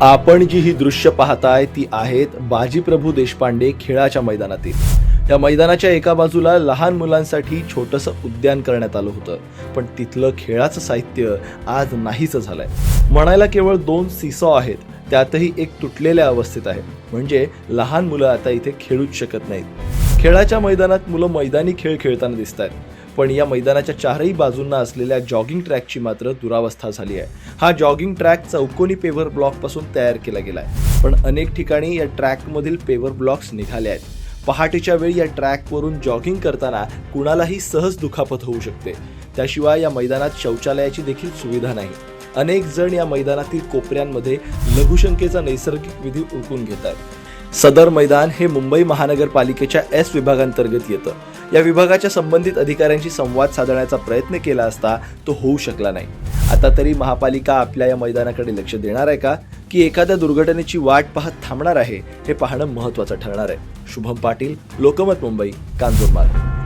आपण जी ही दृश्य पाहताय ती आहेत बाजीप्रभू देशपांडे खेळाच्या मैदानातील. या मैदानाच्या एका बाजूला लहान मुलांसाठी छोटंसं उद्यान करण्यात आलं होतं. पण तिथलं खेळाचं साहित्य आज नाहीच झालंय. म्हणायला केवळ दोन सिसॉ आहेत त्यातही एक तुटलेल्या अवस्थेत आहे. म्हणजे लहान मुलं आता इथे खेळूच शकत नाहीत. खेळाच्या मैदानात मुलं मैदानी खेळ खेळताना दिसत आहेत पण या मैदानाच्या चारही बाजूंना असलेल्या जॉगिंग ट्रॅकची मात्र दुरावस्था झाली आहे. हा जॉगिंग ट्रॅक चौकोनी पेव्हर ब्लॉकपासून तयार केला गेला आहे पण अनेक ठिकाणी या ट्रॅकमधील पेव्हर ब्लॉक्स निघाले आहेत. पहाटेच्या वेळी या ट्रॅकवरून जॉगिंग करताना कुणालाही सहज दुखापत होऊ शकते. त्याशिवाय या मैदानात शौचालयाची देखील सुविधा नाही. अनेक जण या मैदानातील कोपऱ्यांमध्ये लघुशंकेचा नैसर्गिक विधी उरकून घेतात. सदर मैदान हे मुंबई महानगरपालिकेच्या एस विभागांतर्गत येतं. या विभागाच्या संबंधित अधिकाऱ्यांशी संवाद साधण्याचा प्रयत्न केला असता तो होऊ शकला नाही. आता तरी महापालिका आपल्या या मैदानाकडे लक्ष देणार आहे का? की एखाद्या दुर्घटनेची वाट पाहत थांबणार आहे हे पाहणं महत्त्वाचं ठरणार आहे. शुभम पाटील लोकमत मुंबई कांजूरमार्ग.